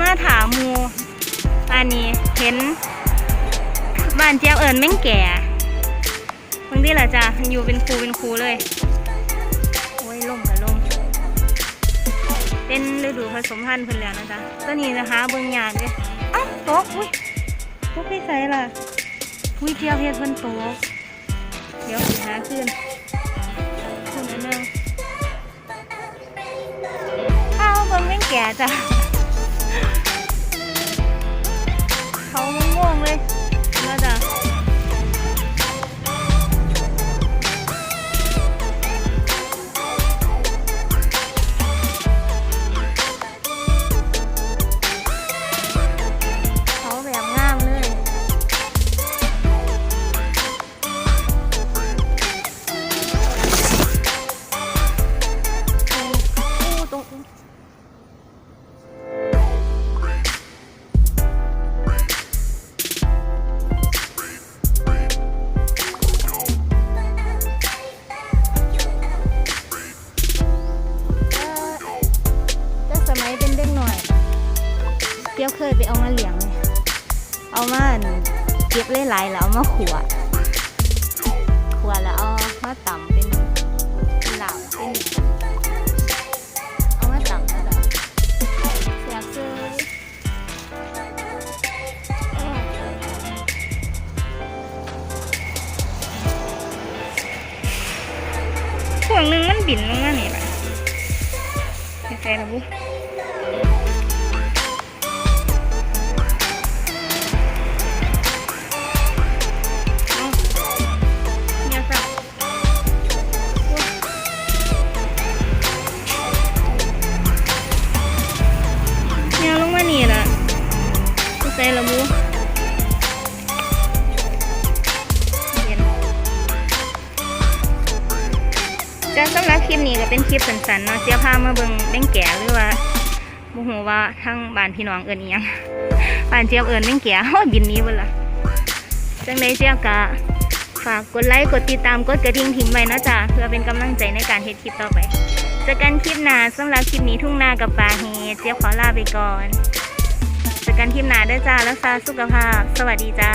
มื่อนี้เจียวมาถามมูอันนี้เห็น บ้านเจียวเอิญแม่งแก่บางทีล่ะจ้ะอยู่เป็นครูเป็นครูเลย โอ้ยล่มกับล่มเป็นฤดูผสมพันธุ์เพิ่นแล้วนะจ๊ะตัวนี้นะคะเบิ่งยากเลยอ้าตกอุ้ยตกไปใส่ล่ะอุ้ยเจียวเฮ็ดเพิ่นตกเดี๋ยวหาขึ้นขึ้นอันนึงอ้าวเบิ่งแม่งแก่จ้ะ เเดี๋ยวเคยไปเอามาเลี้ยง เอามันเก็บหลายๆแล้วเอามาขัวขัวแล้วเอามาตำเป็นเป็นเหลาเป็นเอามาตำแล้วจ้ะเสียเลยเอ้ยพวกนึงมันบินลงมานี่แหละไม่ใช่ระบุ ส่ละมูจ้าสำหรับคลิปนี้ก็เป็นคลิปสั้นๆเนาะเจ้าพามาเบิงแบงแก่หรือว่าโมโหว่าทางบ้านพี่น้องเอิญอียังบ้านเจี๊ยบเอิญแบงแก่โอ้บินนี้เบิ่ล่ะจังไดเจียกะฝากกดไลค์กดติดตามกดกระดิ่งทิ้งไว้นะจ๊ะเพื่อเป็นกำลังใจในการเฮ็ดคลิปต่อไปเจอกันคลิปหน้าสำหรับคลิปนี้ทุ่งนากับปลาเฮเจี๊ยบขอลาไปก่อน เจอกันคลิปหน้าด้วยจ้ารักษาสุขภาพ สวัสดีจ้า